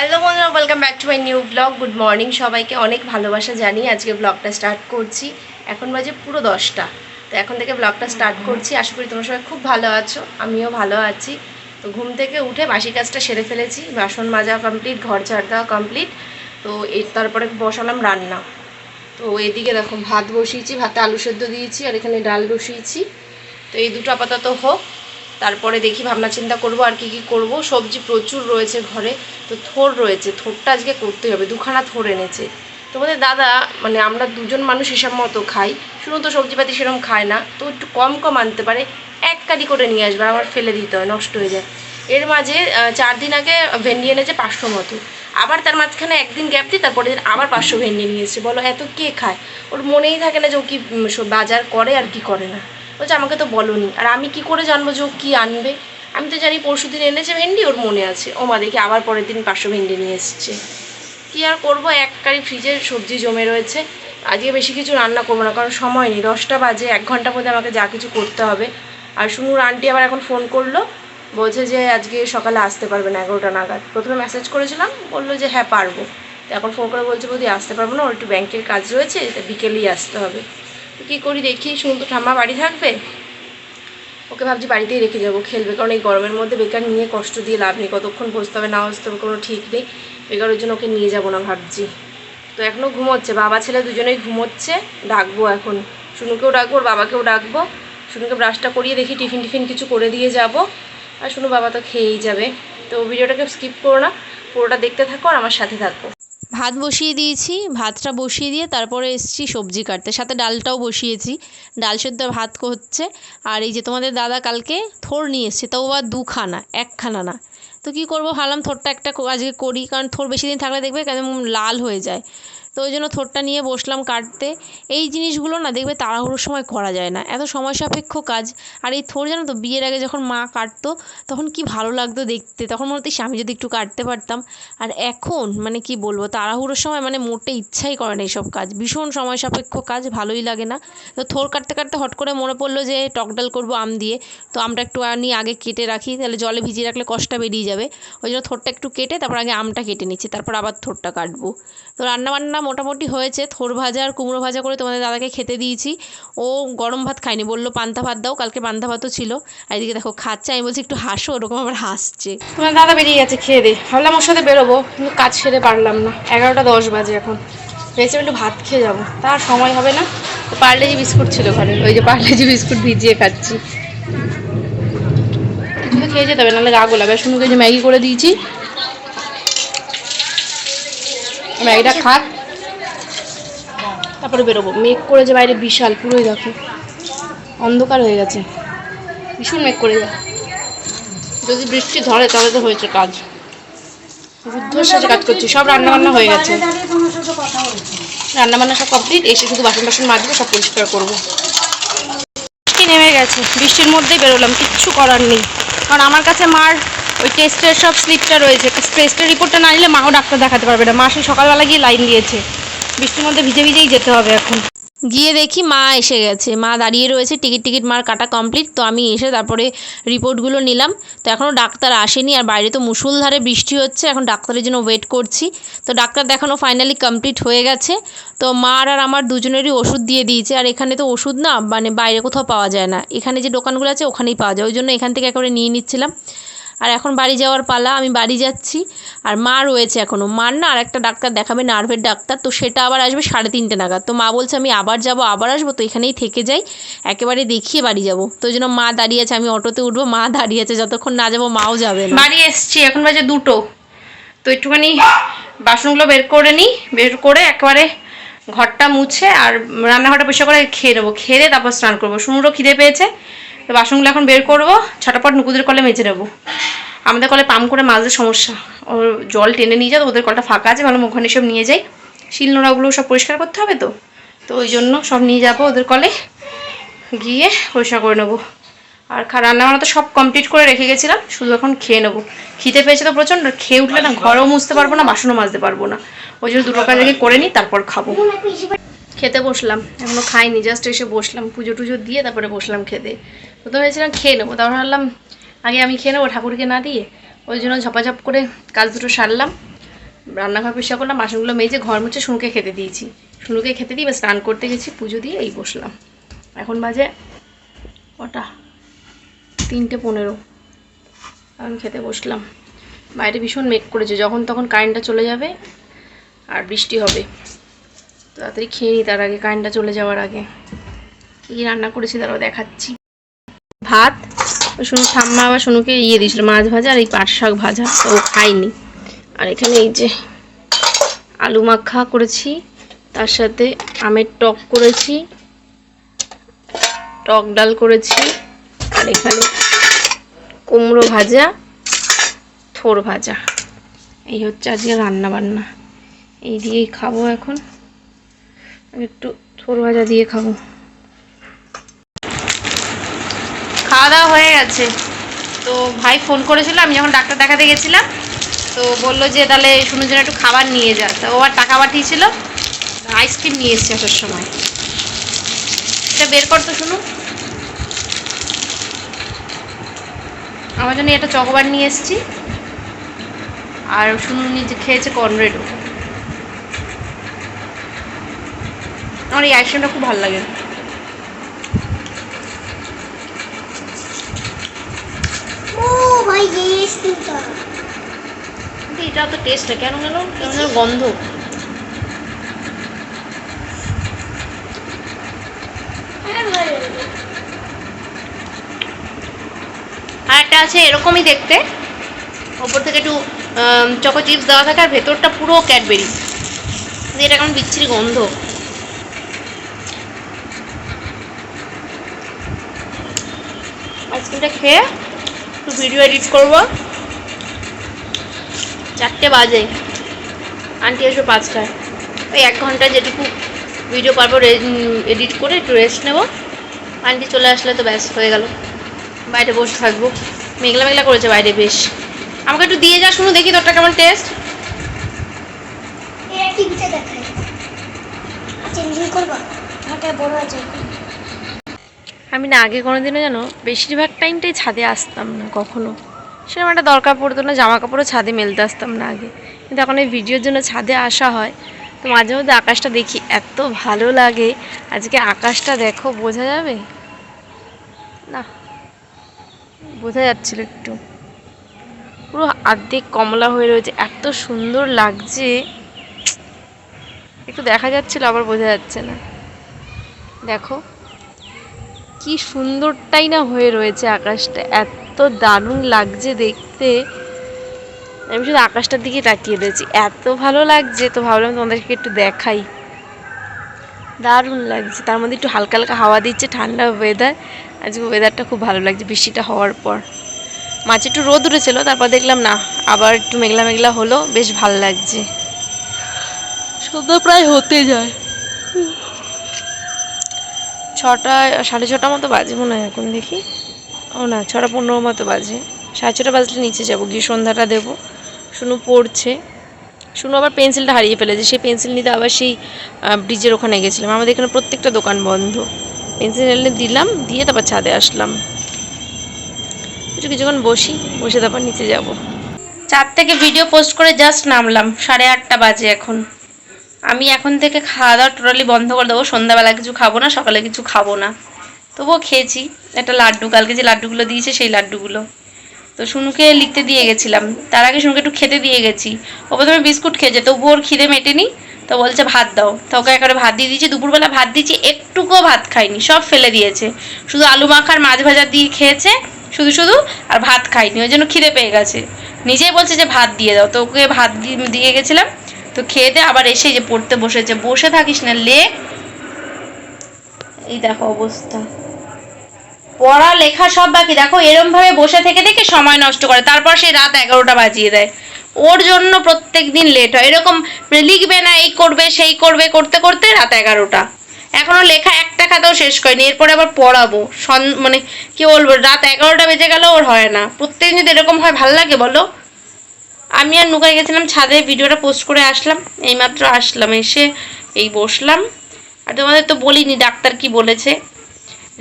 Hello বন্ধুরা welcome back to my new blog good morning সবাইকে অনেক ভালোবাসা জানি আজকে ব্লগটা স্টার্ট করছি। এখন বাজে পুরো দশটা। তো এখন থেকে ব্লগটা স্টার্ট করছি। আশা করি তোমরা সবাই খুব ভালো আছো। আমিও ভালো আছি। তো ঘুম থেকে উঠে বাসি কাজটা সেরে ফেলেছি। বাসন মাজা কমপ্লিট ঘর ঝাড় দেওয়া কমপ্লিট তো এর তারপরে বসালাম রান্না। তো এদিকে দেখো ভাত বসিয়েছি, ভাতে আলু সেদ্ধ দিয়েছি, আর এখানে ডাল বসিয়েছি। তো এই দুটো আপাতত হোক। তারপরে দেখি ভাবনা চিন্তা করব আর কি কি করব। সবজি প্রচুর রয়েছে ঘরে, তো থোর রয়েছে। থোরটা আজকে করতেই হবে, দুখানা থোর এনেছে। তোমাদের দাদা মানে আমরা দুজন মানুষ হিসাব মতো খাই। শুধু তো, সবজিপাতি সেরকম খায় না। তো একটু কম কম আনতে পারে। এক কাটি করে নিয়ে আসবে, আমার ফেলে দিতে হয়, নষ্ট হয়ে যায়। এর মাঝে চার দিন আগে ভেন্ডি এনেছে পাঁচশো মতো। আবার তার মাঝখানে একদিন গ্যাপ দিই তারপরে দিন আবার পাঁচশো ভেন্ডি নিয়ে এসেছে। বলো, এত কে খায়? ওর মনেই থাকে না যে ও কি বাজার করে আর কি করে না। বলছে, আমাকে তো বলনি। আর আমি কি করে জানব যে ও কী আনবে? আমি তো জানি পরশু দিন এনেছে ভেন্ডি, ওর মনে আছে। ও মা দেখি আবার পরের দিন পাঁচশো ভেন্ডি নিয়ে এসছে। কী আর করব? এক কারি ফ্রিজের সবজি জমে রয়েছে। আজকে বেশি কিছু রান্না করব না, কারণ সময় নেই। দশটা বাজে, এক ঘণ্টার মধ্যে আমাকে যা কিছু করতে হবে। আর শুনুর আন্টি আবার এখন ফোন করল, বলছে যে আজকে সকালে আসতে পারবে না, এগারোটা নাগাদ। প্রথমে মেসেজ করেছিলাম, বলল যে হ্যাঁ পারব। এখন ফোন করে বলছে, বৌদি, আসতে পারব না, ওর একটু ব্যাংকের কাজ রয়েছে বিকেলেই আসতে হবে। কী করি দেখি তো ঠাম্মা, বাড়ি থাকবে? ওকে ভাবছি বাড়িতেই রেখে যাব, খেলবে। কারণ এই গরমের মধ্যে বেকার নিয়ে কষ্ট দিয়ে লাভ নেই। কতক্ষণ বসতে হবে, না বসতে হবে কোনো ঠিক নেই। বেকার ওই জন্য ওকে নিয়ে যাব না ভাবছি। তো এখনও ঘুমোচ্ছে। বাবা ছেলে দুজনেই ঘুমোচ্ছে। ডাকবো এখন। শুনুকেও ডাকবো ওর বাবাকেও ডাকবো। শুনুকে ব্রাশটা করিয়ে দেখি, টিফিন টিফিন কিছু করে দিয়ে যাব। আর শুনু, বাবা তো খেয়েই যাবে। তো ভিডিওটাকে স্কিপ করো না। পুরোটা দেখতে থাকো আর আমার সাথে থাকো। ভাত বসিয়ে দিয়েছি, ভাতটা বসিয়ে দিয়ে তারপরে এসেছি সবজি কাটতে। সাথে ডালটাও বসিয়েছি। ডাল সেদ্ধ ভাত হচ্ছে। আর এই যে তোমাদের দাদা কালকে থোর নিয়ে এসছে, তাও আবার দুখানা, একখানা না। তো কী করব ভাবলাম থোরটা একটা আজকে করি, কারণ থোর বেশি দিন থাকলে দেখবে কেন লাল হয়ে যায়। তো ওই জন্য থোরটা নিয়ে বসলাম কাটতে। এই জিনিসগুলো না দেখবে তাড়াহুড়োর সময় করা যায় না। এত সময় সাপেক্ষ কাজ। আর এই থোর জানো তো, বিয়ের আগে যখন মা কাটতো, তখন কি ভালো লাগতো দেখতে। তখন মনে হতো আমি যদি একটু কাটতে পারতাম। আর এখন মানে কি বলব, তাড়াহুড়োর সময় মানে মোটে ইচ্ছাই করে না এইসব কাজ। ভীষণ সময় সাপেক্ষ কাজ, ভালোই লাগে না। তো থোর কাটতে কাটতে হট করে মনে পড়ল যে টকডাল করব আম দিয়ে। তো আমটা একটু আনি, আগে কেটে রাখি, তাহলে জলে ভিজিয়ে রাখলে কষ্টটা বেরিয়ে যাবে। ওই জন্য থোরটা একটু কেটে, তারপর আগে আমটা কেটে নিচ্ছি, তারপর আবার থোরটা কাটবো। তো রান্নাবান্না মোটামুটি হয়েছে। থোর ভাজা আর কুমড়ো ভাজা করে তোমাদের দাদাকে খেতে দিয়েছি। ও গরম ভাত খায়নি, বলল, পান্তা ভাত দাও, কালকে পান্তা ভাতও ছিল। আর এদিকে দেখো, খাচ্ছে, আমি বলছি, একটু হাসো, ওরকম আবার হাসছে। তোমার দাদা বেরিয়ে গেছে, খেয়ে দে। ভাবলাম ওর সাথে বেরোবো, কিন্তু কাজ সেরে পারলাম না। এগারোটা দশ বাজে এখন। ভেবেছি একটু ভাত খেয়ে যাব। তার সময় হবে না। পার্লেজি বিস্কুট ছিল ঘরে, ওই যে পার্লেজি বিস্কুট ভিজিয়ে খাচ্ছি। খেয়ে যেতে হবে, নাহলে রাগ লাগবে শুনুকে যে ম্যাগি করে দিয়েছি, ম্যাগিটা খাক। তারপরে বেরোবো। মেঘ করে যে বাইরে বিশাল, পুরোই দেখো। অন্ধকার হয়ে গেছে। ভীষণ মেঘ করে যায় যদি বৃষ্টি ধরে, তাহলে তো হয়েছে কাজ। যুদ্ধের সাথে কাজ করছি, সব রান্না বান্না হয়ে গেছে। রান্না বান্না সব কমপ্লিট এসে শুধু বাসন বাসন মাজবো, সব পরিষ্কার করব। বৃষ্টি নেমে গেছে। বৃষ্টির মধ্যেই বেরোলাম, কিচ্ছু করার নেই। কারণ আমার কাছে মার ওই টেস্টের সব স্লিপটা রয়েছে। টেস্টের রিপোর্টটা না নিলে মাও ডাক্তার দেখাতে পারবে না। মা সেই সকালবেলা গিয়ে লাইন দিয়েছে। বৃষ্টির মধ্যে ভিজে ভিজেই যেতে হবে এখন। গিয়ে দেখি মা এসে গেছে। মা দাঁড়িয়ে রয়েছে, টিকিট টিকিট মার কাটা কমপ্লিট। তো আমি এসে তারপরে রিপোর্টগুলো নিলাম। তো এখনও ডাক্তার আসেনি, আর বাইরে তো মুষলধারে বৃষ্টি হচ্ছে। এখন ডাক্তারের জন্য ওয়েট করছি। তো ডাক্তার দেখানো ফাইনালি কমপ্লিট হয়ে গেছে। তো মার আর আমার দুজনেরই ওষুধ দিয়ে দিয়েছে। আর এখানে তো ওষুধ না মানে বাইরে কোথাও পাওয়া যায় না। এখানে যে দোকানগুলো আছে, ওখানেই পাওয়া যায়। ওই জন্য এখান থেকে একেবারে নিয়ে নিচ্ছিলাম। আর এখন বাড়ি যাওয়ার পালা, আমি বাড়ি যাচ্ছি। আর মা রয়েছে এখনও মার না আর একটা ডাক্তার দেখাবে, নার্ভের ডাক্তার। তো সেটা আবার আসবে সাড়ে তিনটে নাগাদ। তো মা বলছে, আমি আবার যাব, আবার আসব, তো এখানেই থেকে যাই। একেবারে দেখিয়ে বাড়ি যাব। তো ওই জন্য মা দাঁড়িয়ে আছে, আমি অটোতে উঠবো, মা দাঁড়িয়ে আছে। যতক্ষণ না যাব, মাও যাবে বাড়ি এসছি, এখন বাজে দুটো। তো একটুখানি বাসনগুলো বের করে নিই, বের করে একবারে ঘরটা মুছে, আর রান্নাঘরটা পরিষ্কার করে খেয়ে নেব। খেয়ে তারপর স্নান করব। শুনুরও খিদে পেয়েছে তো বাসনগুলো এখন বের করব ছটাপট নুকুদের কলে মেজে নেব। আমাদের কলে পাম্প করে মাঝে সমস্যা। ওর জল টেনে নিয়ে যায় ওদের কলটা ফাঁকা আছে, ভালো ওখানে সব নিয়ে যাই। শিল নোড়াগুলো সব পরিষ্কার করতে হবে তো? তো ওই জন্য সব নিয়ে যাব ওদের কলে। গিয়ে পরিষ্কার করে নেব। আর রান্নাবান্না তো সব কমপ্লিট করে রেখে গেছিলাম, শুধু এখন খেয়ে নেব। খিদে পেয়েছে তো প্রচণ্ড, খেয়ে উঠলে না ঘরও মুছতে পারব না, বাসনও মাজতে পারব না। ওই জন্য দুটো কাজ আগে করে নিই, তারপর খাব। খেতে বসলাম। এখনও খাইনি জাস্ট এসে বসলাম, পুজো টুজো দিয়ে তারপরে বসলাম খেতে। প্রথমে ভেবেছিলাম খেয়ে নেব, তারপর ভাবলাম আগে আমি খেয়ে নেব ঠাকুরকে না দিয়ে। ওই জন্য ঝপাঝপ করে কাজ দুটো সারলাম, রান্নাঘর পরিষ্কার করলাম, বাসনগুলো মেজে ঘর মুছে শুনুকে খেতে দিয়েছি। শুনুকে খেতে দিয়ে স্নান করতে গেছি, পুজো দিয়ে এই বসলাম। এখন বাজে কটা? তিনটে পনেরো। আমি খেতে বসলাম। বাইরে ভীষণ মেঘ করেছে, যখন তখন কারেন্টটা চলে যাবে আর বৃষ্টি হবে। তাড়াতাড়ি খেয়ে নিই তার আগে কারেন্টটা চলে যাওয়ার আগে। কী রান্না করেছি তারাও দেখাচ্ছি। ভাত, ওই শুনু ঠাম্মা আবার শুনুকে ইয়ে দিয়েছিল, মাছ ভাজা আর এই পাট শাক ভাজা, তো ও খায়নি। আর এখানে এই যে আলু মাখা করেছি, তার সাথে আমের টক করেছি, টক ডাল করেছি, আর এখানে কুমড়ো ভাজা, থোর ভাজা। এই হচ্ছে আজকে রান্না বান্না এই দিয়েই খাব এখন। আমি একটু থোর ভাজা দিয়ে খাব। খাওয়া দাওয়া হয়ে গেছে। তো ভাই ফোন করেছিল, আমি যখন ডাক্তার দেখাতে গেছিলাম, তো বলল যে, তাহলে শুনুন যেন একটু খাবার নিয়ে যা। তো ও টাকা পাঠিয়েছিল, আইসক্রিম নিয়ে এসেছি আসার সময়। এটা বের করতো শুনু। আমার জন্য একটা চকোবার নিয়ে এসেছি। আর শুনু নিজে খেয়েছে কর্নরেডো আমার এই আইসক্রিমটা খুব ভালো লাগে। ও ভাই এই এটা তো টেস্ট কেন কেমন যেন গন্ধ। আর একটা আছে এরকমই দেখতে। ওপর থেকে একটু চকো চিপস দেওয়া থাকে আর ভেতরটা পুরো ক্যাডবেরি। এটা কেমন বিচ্ছিরি গন্ধ। আইসক্রিমটা খেয়ে একটু ভিডিও এডিট করব চারটে বাজে আন্টি এসো পাঁচটায় ওই এক ঘণ্টা যেটুকু ভিডিও পারব এডিট করে একটু রেস্ট নেব আন্টি চলে আসলে তো ব্যাস হয়ে গেল বাইরে বসে থাকব মেঘলা মেঘলা করেছে বাইরে বেশ আমাকে একটু দিয়ে যা শুনো দেখি তোরটা কেমন টেস্ট দেখায় আচ্ছা এনজয় করবা বড় আছে আমি না, আগে কোনো দিনও জানো বেশিরভাগ টাইমটাই ছাদে আসতাম না, কখনো। সেরকম একটা দরকার পড়তো না জামা কাপড়ও ছাদে মেলতে আসতাম না আগে। কিন্তু এখন এই ভিডিওর জন্য ছাদে আসা হয়, তো মাঝে মধ্যে আকাশটা দেখি, এত ভালো লাগে। আজকে আকাশটা দেখো, বোঝা যাবে? না, বোঝা যাচ্ছিল একটু। পুরো আর্ধেক কমলা হয়ে রয়েছে, এত সুন্দর লাগছে। একটু দেখা যাচ্ছিল, আবার বোঝা যাচ্ছে না। দেখো। কি সুন্দরটাই না হয়ে রয়েছে আকাশটা। এত দারুণ লাগছে দেখতে। আমি শুধু আকাশটার দিকে তাকিয়ে রয়েছি। এত ভালো লাগছে, তো ভাবলাম তোমাদেরকে একটু দেখাই। দারুণ লাগছে। তার মধ্যে একটু হালকা হালকা হাওয়া দিচ্ছে, ঠান্ডা ওয়েদার আজকে ওয়েদারটা খুব ভালো লাগছে, বৃষ্টিটা হওয়ার পর। মাঝে একটু রোদ উঠেছিল, তারপর দেখলাম না, আবার একটু মেঘলা মেঘলা হলো, বেশ ভালো লাগছে। সন্ধ্যা প্রায় হতে যায়। ছটা, সাড়ে ছটা মতো বাজে মনে হয় এখন দেখি। ও না, ছটা পনেরো মতো বাজে। সাড়ে ছটা বাজলে নিচে যাব, গিয়ে সন্ধ্যাটা দেবো। শুনু পড়ছে। শুনু আবার পেন্সিলটা হারিয়ে ফেলেছে। সেই পেন্সিল নিতে আবার সেই ব্রিজের ওখানে গেছিলাম। আমাদের এখানে প্রত্যেকটা দোকান বন্ধ। পেন্সিল এনে দিলাম, দিয়ে তারপর ছাদে আসলাম। কিছু কিছুক্ষণ বসি, বসে তারপর নিচে যাব। চার থেকে ভিডিও পোস্ট করে জাস্ট নামলাম। সাড়ে আটটা বাজে এখন। আমি এখন থেকে খাওয়া দাওয়া টোটালি বন্ধ করে দেবো। সন্ধ্যাবেলা কিছু খাব না, সকালে কিছু খাব না। তবুও খেয়েছি। একটা লাড্ডু, কালকে যে লাড্ডুগুলো দিয়েছে সেই লাড্ডুগুলো। তো শুনুকে লিখতে দিয়ে গেছিলাম। তার আগে শুনুকে একটু খেতে দিয়ে গেছি। ও প্রথমে বিস্কুট খেয়েছে। তবুও ওর খিদে মেটেনি। তো বলছে, ভাত দাও। তো ওকে একেবারে ভাত দিয়ে দিয়েছি। দুপুরবেলা ভাত দিয়েছি, একটুকুও ভাত খাইনি। সব ফেলে দিয়েছে। শুধু আলু মাখার মাছ ভাজা দিয়ে খেয়েছে, শুধু শুধু, আর ভাত খাইনি। ওই জন্য খিদে পেয়ে গেছে। নিজেই বলছে যে, ভাত দিয়ে দাও। তো ওকে ভাত দিয়ে গেছিলাম। তো খেয়ে দে, আবার এসে যে পড়তে বসেছে বসে থাকিস না, লে। এই দেখো অবস্থা। পড়া, লেখা সব বাকি। দেখো এরম ভাবে বসে থেকে থেকে সময় নষ্ট করে। তারপর সে রাত এগারোটা বাজিয়ে দেয়। ওর জন্য প্রত্যেক দিন লেট হয়। এরকম মানে লিখবে না, এই করবে, সেই করবে, করতে করতে রাত এগারোটা। এখনও লেখা একটা খাতাও শেষ করেনি। এরপরে আবার পড়াবো। সন মানে কি বলব, রাত এগারোটা বেজে গেলেও ওর হয় না। প্রত্যেকদিন যদি এরকম হয়, ভালো লাগে বলো? আমি আর নুকাই গেছিলাম ছাদে, ভিডিওটা পোস্ট করে আসলাম, এইমাত্র আসলাম, এসে এই বসলাম। আর তোমাদের তো বলিনি ডাক্তার কি বলেছে।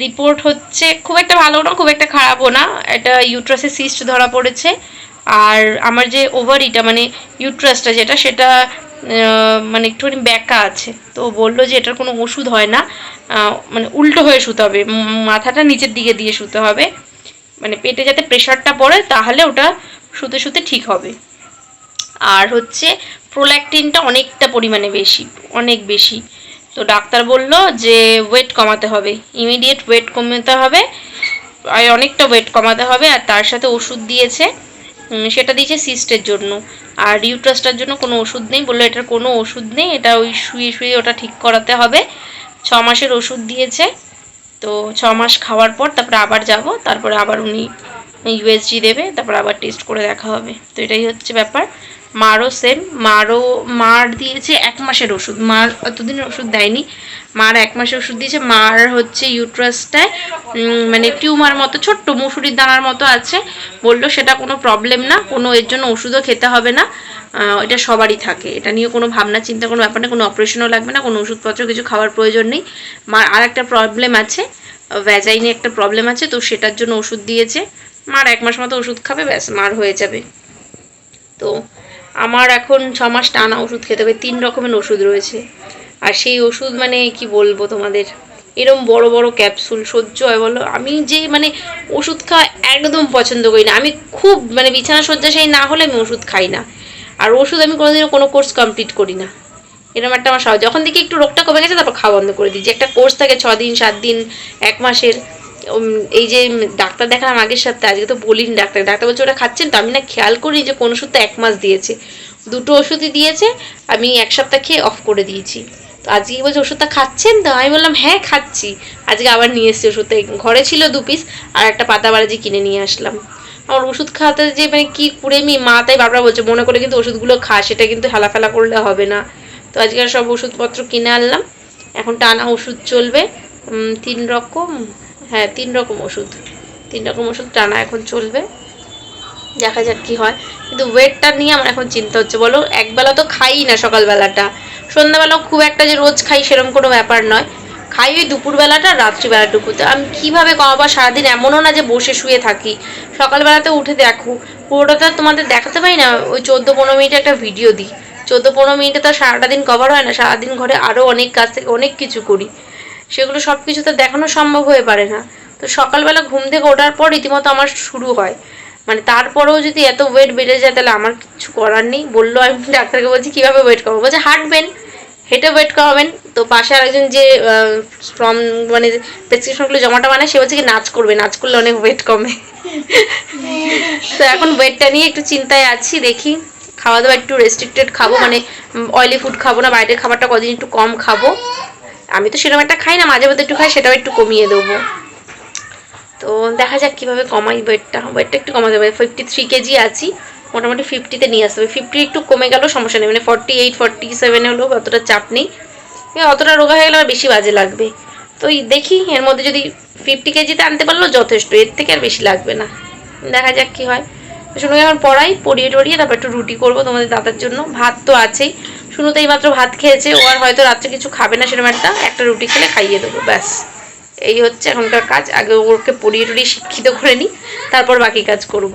রিপোর্ট হচ্ছে, খুব একটা ভালো না, খুব একটা খারাপও না, এটা ইউট্রাসে সিস্ট ধরা পড়েছে। আর আমার যে ওভারিটা মানে ইউট্রাসটা যেটা, সেটা মানে একটুখানি ব্যাকা আছে। তো বলল যে এটার কোনো ওষুধ হয় না মানে উল্টো হয়ে শুতে হবে মাথাটা নিচের দিকে দিয়ে শুতে হবে। মানে পেটে যাতে প্রেশারটা পড়ে, তাহলে ওটা শুতে শুতে ঠিক হবে। আর হচ্ছে প্রোল্যাকটিনটা অনেকটা পরিমাণে বেশি, অনেক বেশি। তো ডাক্তার বলল যে ওয়েট কমাতে হবে ইমিডিয়েট ওয়েট কমাতে হবে, আর অনেকটা ওয়েট কমাতে হবে, আর তার সাথে ওষুধ দিয়েছে। সেটা দিয়েছে সিস্টের জন্য। আর ইউট্রাসটার জন্য কোনো ওষুধ নেই, বলল এটার কোনো ওষুধ নেই, এটা ওই শুয়ে শুয়ে ওটা ঠিক করাতে হবে। ছ মাসের ওষুধ দিয়েছে। তো ছ মাস খাওয়ার পর তারপরে আবার যাব, তারপরে আবার উনি ইউএসজি দেবে, তারপর আবার টেস্ট করে দেখা হবে। তো এটাই হচ্ছে ব্যাপার। মারও সেম মারও মার দিয়েছে এক মাসের ওষুধ। মার অতদিনের ওষুধ দেয়নি। মার এক মাসের ওষুধ দিয়েছে। মার হচ্ছে ইউট্রাসটায় মানে টিউমার মতো, ছোট্ট মুসুরির দানার মতো আছে। বলল সেটা কোনো প্রবলেম না, কোনো এর জন্য ওষুধও খেতে হবে না। এটা সবারই থাকে। এটা নিয়ে কোনো ভাবনা, চিন্তা, কোনো ব্যাপার নেই। কোনো অপারেশনও লাগবে না, কোনো ওষুধপত্র, কিছু খাওয়ার প্রয়োজন নেই। মার আর একটা প্রবলেম আছে, ভ্যাজাইনে একটা প্রবলেম আছে, তো সেটার জন্য ওষুধ দিয়েছে। মার এক মাস মতো ওষুধ খাবে, ব্যাস, মার হয়ে যাবে। তো আমার এখন ছ মাস টানা ওষুধ খেতে হবে, তিন রকমের ওষুধ রয়েছে। আর সেই ওষুধ মানে কি বলব তোমাদের? এরম বড় বড় ক্যাপসুল সহ্য হয় বলো। আমি যে মানে ওষুধ খাওয়া একদম পছন্দ করি না। আমি খুব মানে বিছানা শয্যাশায়ী না হলে আমি ওষুধ খাই না। আর ওষুধ আমি কোনোদিনও কোনো কোর্স কমপ্লিট করি না। এরকম একটা আমার স্বভাব। যখন দেখি একটু রোগটা কমে গেছে, তারপর খাওয়া বন্ধ করে দিই। যে একটা কোর্স থাকে ছ দিন, সাত দিন, এক মাসের। এই যে ডাক্তার দেখালাম আগের সপ্তাহে, আজকে তো বলিনি ডাক্তার। ডাক্তার বলছে, ওটা খাচ্ছেন তো? আমি না খেয়াল করি যে কোন ওষুধটা এক মাস দিয়েছে। দুটো ওষুধই দিয়েছে, আমি এক সপ্তাহ খেয়ে অফ করে দিয়েছি। তো আজকে বলছে, ওষুধটা খাচ্ছেন তো? আমি বললাম হ্যাঁ খাচ্ছি। আজকে আবার নিয়ে এসেছি ওষুধটা ঘরে ছিল দু পিস আর একটা পাতা বারাজি কিনে নিয়ে আসলাম। আমার ওষুধ খাওয়াতে যে মানে কি কুড়েমি, মা তাই বারবার বলছে, মনে করে কিন্তু ওষুধগুলো খা, সেটা কিন্তু হেলাফেলা করলে হবে না। তো আজকে সব ওষুধপত্র কিনে আনলাম। এখন টানা ওষুধ চলবে তিন রকম হ্যাঁ তিন রকম ওষুধ। তিন রকম ওষুধ টানা এখন চলবে। দেখা যাক কি হয়। কিন্তু ওয়েটটা নিয়ে আমার এখন চিন্তা হচ্ছে, বলো? একবেলা তো খাই না সকালবেলাটা। সন্ধ্যাবেলাও খুব একটা যে রোজ খাই সেরকম কোনো ব্যাপার নয়। খাই ওই দুপুরবেলাটা রাত্রিবেলাটুকু তো আমি কীভাবে কমাবো? সারাদিন এমনও না যে বসে শুয়ে থাকি। সকালবেলাতে উঠে দেখো, পুরোটা তোমাদের দেখাতে পারি না? ওই চোদ্দ পনেরো মিনিটে একটা ভিডিও দিই। চোদ্দ পনেরো মিনিটে তো সারাটা দিন কভার হয় না। সারাদিন ঘরে আরও অনেক কাজ থেকে অনেক কিছু করি। সেগুলো সব কিছু তো দেখানো সম্ভব হয়ে পারে না। তো সকালবেলা ঘুম থেকে ওঠার পর রীতিমতো আমার শুরু হয়। মানে তারপরেও যদি এত ওয়েট বেড়ে যায় তাহলে আমার কিছু করার নেই। বলল আমি ডাক্তারকে বলছি কীভাবে ওয়েট করব বলছে হাঁটবেন হেঁটে ওয়েট কমাবেন। তো পাশে আরেকজন যে ফর্ম মানে প্রেসক্রিপশনগুলো জমাটা বানায় সে বলছে কি নাচ করবে নাচ করলে অনেক ওয়েট কমে। তো এখন ওয়েটটা নিয়ে একটু চিন্তায় আছি দেখি। খাওয়া দাওয়া একটু রেস্ট্রিক্টেড খাব মানে অয়েলি ফুড খাব না বাইরের খাবারটা কদিন একটু কম খাব। আমি তো সেরকম একটা খাই না, মাঝে মধ্যে একটু খাই, সেটাও একটু কমিয়ে দেবো। তো দেখা যাক কীভাবে কমাই ওয়েটটা ওয়েটটা একটু কমাতে হবে। ফিফটি থ্রি কেজি আছি, মোটামুটি ফিফটিতে নিয়ে আসতে হবে। ফিফটি একটু কমে গেলেও সমস্যা নেই। মানে ফর্টি এইট ফর্টি সেভেনে হলেও অতটা চাপ নেই। অতটা রোগা হয়ে গেলে আর বেশি বাজে লাগবে। তো দেখি, এর মধ্যে যদি ফিফটি কেজিতে আনতে পারলেও যথেষ্ট। এর থেকে আর বেশি লাগবে না। দেখা যাক কি হয়। শুনে এখন পড়াই, পড়িয়ে টড়িয়ে তারপর একটু রুটি করব তোমাদের দাদার জন্য। ভাত তো আছেই। শুনু তো এইমাত্র ভাত খেয়েছে, ও আর হয়তো রাত্রে কিছু খাবে না সেরকম একটা একটা রুটি খেলে খাইয়ে দেবো, ব্যাস। এই হচ্ছে এখনকার কাজ, আগে ওকে পড়িয়ে টড়িয়ে শিক্ষিত করে নিই তারপর বাকি কাজ করব।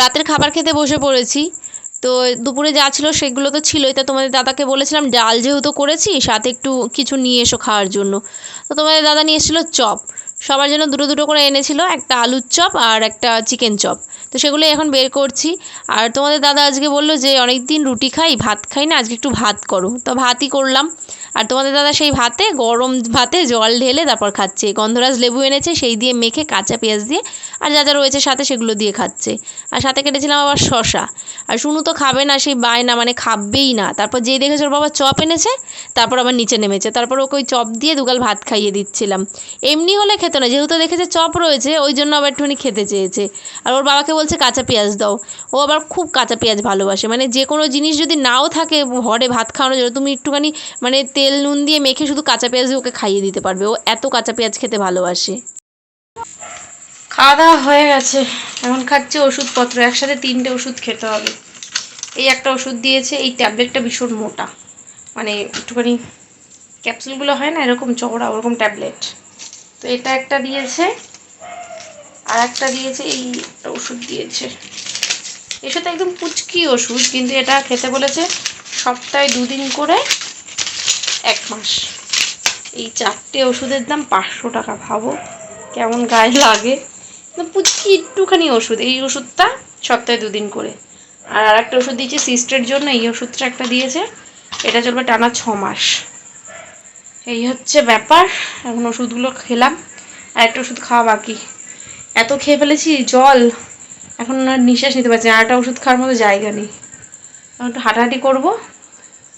রাতের খাবার খেতে বসে পড়েছি। তো দুপুরে যা ছিল সেগুলো তো ছিলই, তা তোমাদের দাদাকে বলেছিলাম ডাল যেহেতু করেছি, সাথে একটু কিছু নিয়ে এসো খাওয়ার জন্য। তো তোমাদের দাদা নিয়ে এসেছিল চপ। সবার জন্য দুটো দুটো করে এনেছিল, একটা আলুর চপ আর একটা চিকেন চপ। তো সেগুলোই এখন বের করছি। আর তোমাদের দাদা আজকে বলল যে অনেক দিন রুটি খাই, ভাত খাই না, আজকে একটু ভাত করো। তো ভাতই করলাম। আর তোমাদের দাদা সেই ভাতে, গরম ভাতে জল ঢেলে তারপর খাচ্ছে। গন্ধরাজ লেবু এনেছে, সেই দিয়ে মেখে কাঁচা পেঁয়াজ দিয়ে, আর যা যা রয়েছে সাথে সেগুলো দিয়ে খাচ্ছে। আর সাথে কেটেছিলাম আবার শশা আর শুনু তো খাবে না সেই বায়না মানে খাবেই না। তারপর যেই দেখেছে ওর বাবা চপ এনেছে, তারপর আবার নিচে নেমেছে। তারপর ওকে ওই চপ দিয়ে দুগাল ভাত খাইয়ে দিচ্ছিলাম। এমনি হলে খেত না, যেহেতু দেখেছে চপ রয়েছে, ওই জন্য আবার একটুখানি খেতে চেয়েছে। আর ওর বাবাকে বলছে, কাঁচা পেঁয়াজ দাও। ও আবার খুব কাঁচা পেঁয়াজ ভালোবাসে। মানে যে কোনো জিনিস যদি নাও থাকে ঘরে ভাত খাওয়ানোর জন্য, তুমি একটুখানি মানে তেল নুন দিয়ে মেখে শুধু কাঁচা পেঁয়াজ ওকে খাইয়ে দিতে পারবে। ও এত কাঁচা পেঁয়াজ খেতে ভালোবাসে। খাওয়া দাওয়া হয়ে গেছে। এখন খাচ্ছি ওষুধপত্র। একসাথে তিনটে ওষুধ খেতে হবে। এই একটা ওষুধ দিয়েছে, এই ট্যাবলেটটা ভীষণ মোটা। মানে একটুখানি ক্যাপসুলগুলো হয় না, এরকম চওড়া, ওরকম ট্যাবলেট। তো এটা একটা দিয়েছে, আর একটা দিয়েছে, এই একটা ওষুধ দিয়েছে। এসব তো একদম পুচকি ওষুধ, কিন্তু এটা খেতে বলেছে সপ্তাহে দুদিন করে এক মাস। এই চারটে ওষুধের দাম পাঁচশো টাকা, ভাবো কেমন গায়ে লাগে। পুচকি একটুখানি ওষুধ, এই ওষুধটা সপ্তাহে দুদিন করে। আর আর একটা ওষুধ দিয়েছে সিস্টের জন্য, এই ওষুধটা একটা দিয়েছে, এটা চলবে টানা ছ মাস। এই হচ্ছে ব্যাপার, এখন ওষুধগুলো খেলাম আর একটা ওষুধ খাওয়া বাকি। এত খেয়ে ফেলেছি, জল, এখন আর নিঃশ্বাস নিতে পারছি না, আরেকটা ওষুধ খাওয়ার মতো জায়গা নেই। এখন একটু হাঁটাহাঁটি করব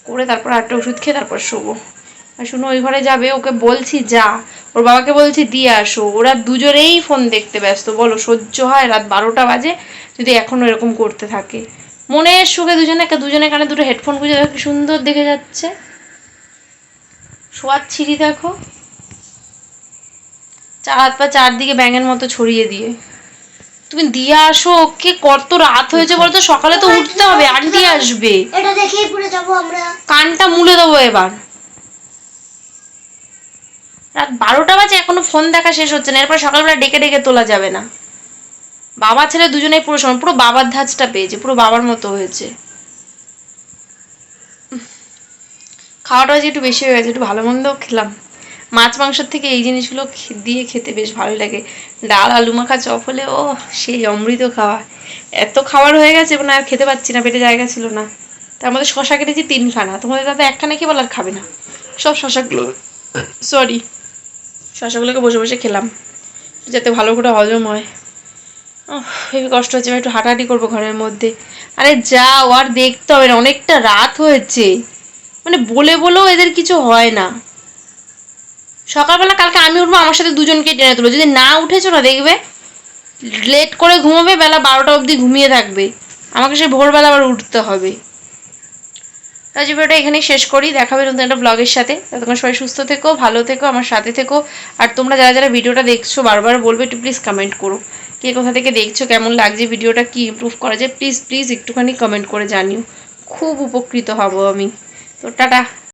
করে তারপর আরেকটা ওষুধ খেয়ে তারপর শোবো। আর শুনো, ওই ঘরে যাবে, ওকে বলছি, যা। ওর বাবাকে বলছি, দিয়ে আসো। ওরা দুজনেই ফোন দেখতে ব্যস্ত। বলো, সহ্য হয়, রাত বারোটা বাজে, যদি এখনও এরকম করতে থাকে। মনের সুখে দুজনে একটা দুজনে কানে দুটো হেডফোন গুঁজে দেখো সুন্দর দেখে যাচ্ছে। শোয়ার ছিঁড়ি দেখো। চার হাত পা চারদিকে ব্যাঙের মতো ছড়িয়ে দিয়ে। তুমি দিয়ে আসো ওকে কত রাত হয়েছে বলতো সকালে তো উঠতে হবে আন্টি আসবে। এটা দেখেই পুরো যাব আমরা। কানটা মুলে দেবো এবার। রাত বারোটা বাজে এখনও ফোন দেখা শেষ হচ্ছে না। এরপর সকালবেলা ডেকে ডেকে তোলা যাবে না। বাবা ছেলে দুজনেই পুরো সমান পুরো বাবার ধাঁচটা পেয়েছে পুরো বাবার মতো হয়েছে। খাওয়াটা আজ একটু বেশি হয়ে গেছে একটু ভালো মন্দ খেলাম। মাছ মাংসের থেকে এই জিনিসগুলো দিয়ে খেতে বেশ ভালোই লাগে। ডাল আলু মাখা চপ হলে ও সেই অমৃত খাওয়া। এত খাবার হয়ে গেছে মানে আর খেতে পাচ্ছি না পেটে জায়গা ছিল না। তার মধ্যে শশা কেটেছি তিনখানা। তোমাদের দাদা একখানা খেয়ে বলার খাবে না। সব শশাগুলো সরি শশাগুলোকে বসে বসে খেলাম। যাতে ভালো করে হজম হয়। হেবি কষ্ট হচ্ছে একটু হাঁটাহাঁটি করব ঘরের মধ্যে। আরে যাও আর দেখতে হবে না অনেকটা রাত হয়েছে। মানে বলে বলেও এদের কিছু হয় না। সকালবেলা কালকে আমি উঠবো, আমার সাথে দুজনকে টেনে তুলো যদি না উঠেছো না, দেখবে লেট করে ঘুমাবে, বেলা বারোটা অবধি ঘুমিয়ে থাকবে। আমাকে সে ভোরবেলা আবার উঠতে হবে। আজ ভিডিওটা এখানেই শেষ করি। দেখাবে নতুন একটা ব্লগের সাথে। ততক্ষণ সবাই সুস্থ থেকো, ভালো থেকো, আমার সাথে থেকো। আর তোমরা যারা যারা ভিডিওটা দেখছ বারবার বলবে, একটু প্লিজ কমেন্ট করো। কে কোথা থেকে দেখছ, কেমন লাগছে ভিডিওটা, কি ইমপ্রুভ করা যায় প্লিজ প্লিজ একটুখানি কমেন্ট করে জানিও। খুব উপকৃত হব আমি। তো টাটা।